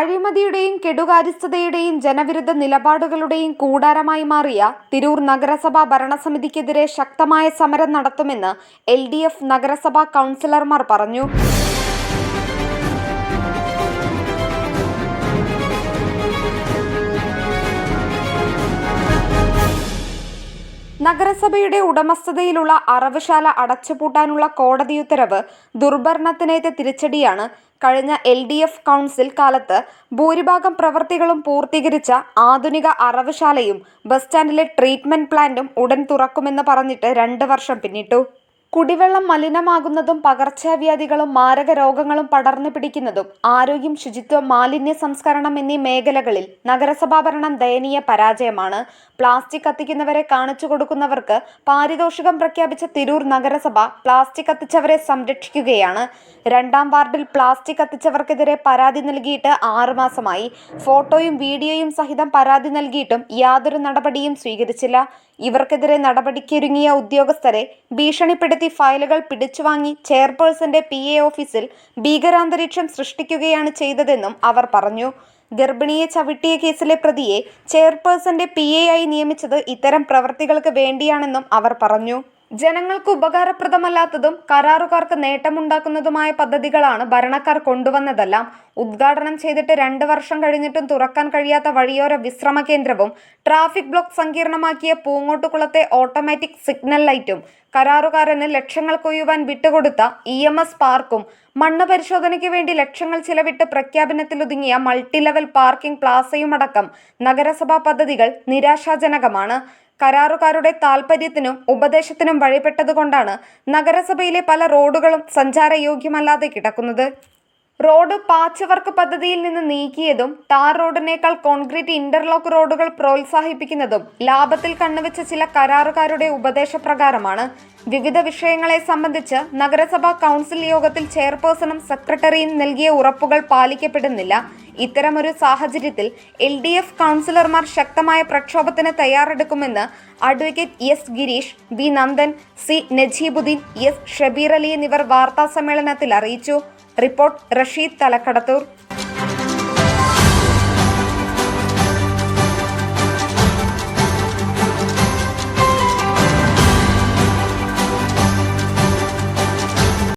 അഴിമതിയുടെയും കെടുകാര്യസ്ഥതയുടെയും ജനവിരുദ്ധ നിലപാടുകളുടെയും കൂടാരമായി മാറിയ തിരൂർ നഗരസഭാ ഭരണസമിതിക്കെതിരെ ശക്തമായ സമരം നടത്തുമെന്ന് എൽ നഗരസഭാ കൗൺസിലർമാർ പറഞ്ഞു. നഗരസഭയുടെ ഉടമസ്ഥതയിലുള്ള അറവുശാല അടച്ചുപൂട്ടാനുള്ള കോടതി ഉത്തരവ് ദുർഭരണത്തിനേറ്റ തിരിച്ചടിയാണ് കഴിഞ്ഞ എൽ ഡി എഫ് കൗൺസിൽ കാലത്ത് ഭൂരിഭാഗം പ്രവൃത്തികളും പൂർത്തീകരിച്ച ആധുനിക അറവുശാലയും ബസ് സ്റ്റാൻഡിലെ ട്രീറ്റ്മെന്റ് പ്ലാന്റും ഉടൻ തുറക്കുമെന്ന് പറഞ്ഞിട്ട് രണ്ട് വർഷം പിന്നിട്ടു. കുടിവെള്ളം മലിനമാകുന്നതും പകർച്ചവ്യാധികളും മാരക രോഗങ്ങളും പടർന്നു പിടിക്കുന്നതും ആരോഗ്യം ശുചിത്വം മാലിന്യ സംസ്കരണം എന്നീ മേഖലകളിൽ നഗരസഭാ ഭരണം ദയനീയ പരാജയമാണ്. പ്ലാസ്റ്റിക് കത്തിക്കുന്നവരെ കാണിച്ചു കൊടുക്കുന്നവർക്ക് പാരിതോഷികം പ്രഖ്യാപിച്ച തിരൂർ നഗരസഭ പ്ലാസ്റ്റിക് കത്തിച്ചവരെ സംരക്ഷിക്കുകയാണ്. രണ്ടാം വാർഡിൽ പ്ലാസ്റ്റിക് കത്തിച്ചവർക്കെതിരെ പരാതി നൽകിയിട്ട് ആറുമാസമായി. ഫോട്ടോയും വീഡിയോയും സഹിതം പരാതി നൽകിയിട്ടും യാതൊരു നടപടിയും സ്വീകരിച്ചില്ല. ഇവർക്കെതിരെ നടപടിക്കൊരുങ്ങിയ ഉദ്യോഗസ്ഥരെ ഭീഷണിപ്പെടുത്തി ഫയലുകൾ പിടിച്ചുവാങ്ങി ചെയർപേഴ്സന്റെ പി എ ഓഫീസിൽ ഭീകരാന്തരീക്ഷം സൃഷ്ടിക്കുകയാണ് ചെയ്തതെന്നും അവർ പറഞ്ഞു. ഗർഭിണിയെ ചവിട്ടിയ കേസിലെ പ്രതിയെ ചെയർപേഴ്സന്റെ പി എ ആയി നിയമിച്ചത് ഇത്തരം പ്രവൃത്തികൾക്ക് വേണ്ടിയാണെന്നും അവർ പറഞ്ഞു. ജനങ്ങൾക്ക് ഉപകാരപ്രദമല്ലാത്തതും കരാറുകാർക്ക് നേട്ടമുണ്ടാക്കുന്നതുമായ പദ്ധതികളാണ് ഭരണക്കാർ കൊണ്ടുവന്നതെല്ലാം ഉദ്ഘാടനം ചെയ്തിട്ട് രണ്ട് വർഷം കഴിഞ്ഞിട്ടും തുറക്കാൻ കഴിയാത്ത വഴിയോര വിശ്രമ കേന്ദ്രവും ട്രാഫിക് ബ്ലോക്ക് സങ്കീർണമാക്കിയ പൂങ്ങോട്ടുകുളത്തെ ഓട്ടോമാറ്റിക് സിഗ്നൽ ലൈറ്റും കരാറുകാരന് ലക്ഷങ്ങൾ കൊയ്യുവാൻ വിട്ടുകൊടുത്ത ഇ എം എസ് പാർക്കും മണ്ണ് പരിശോധനയ്ക്ക് വേണ്ടി ലക്ഷങ്ങൾ ചിലവിട്ട് പ്രഖ്യാപനത്തിലൊതുങ്ങിയ മൾട്ടി ലെവൽ പാർക്കിംഗ് പ്ലാസയുമടക്കം നഗരസഭാ പദ്ധതികൾ നിരാശാജനകമാണ്. കരാറുകാരുടെ താൽപര്യത്തിനും ഉപദേശത്തിനും വഴിപ്പെട്ടതുകൊണ്ടാണ് നഗരസഭയിലെ പല റോഡുകളും സഞ്ചാരയോഗ്യമല്ലാതെ കിടക്കുന്നത്. റോഡ് പാച്ച് വർക്ക് പദ്ധതിയിൽ നിന്ന് നീക്കിയതും ടാർ റോഡിനേക്കാൾ കോൺക്രീറ്റ് ഇന്റർലോക്ക് റോഡുകൾ പ്രോത്സാഹിപ്പിക്കുന്നതും ലാഭത്തിൽ കണ്ണുവെച്ച ചില കരാറുകാരുടെ ഉപദേശപ്രകാരമാണ്. വിവിധ വിഷയങ്ങളെ സംബന്ധിച്ച് നഗരസഭാ കൗൺസിൽ യോഗത്തിൽ ചെയർപേഴ്സണും സെക്രട്ടറിയും നൽകിയ ഉറപ്പുകൾ പാലിക്കപ്പെടുന്നില്ല. ഇത്തരമൊരു സാഹചര്യത്തിൽ എൽ ഡി എഫ് കൗൺസിലർമാർ ശക്തമായ പ്രക്ഷോഭത്തിന് തയ്യാറെടുക്കുമെന്ന് advocate S Girish V Nandan C Najeebuddin S Shabeer Ali എന്നിവർ വാർത്താസമ്മേളനത്തിൽ അറിയിച്ചു. റിപ്പോർട്ട് റഷീദ് തലക്കടത്തൂർ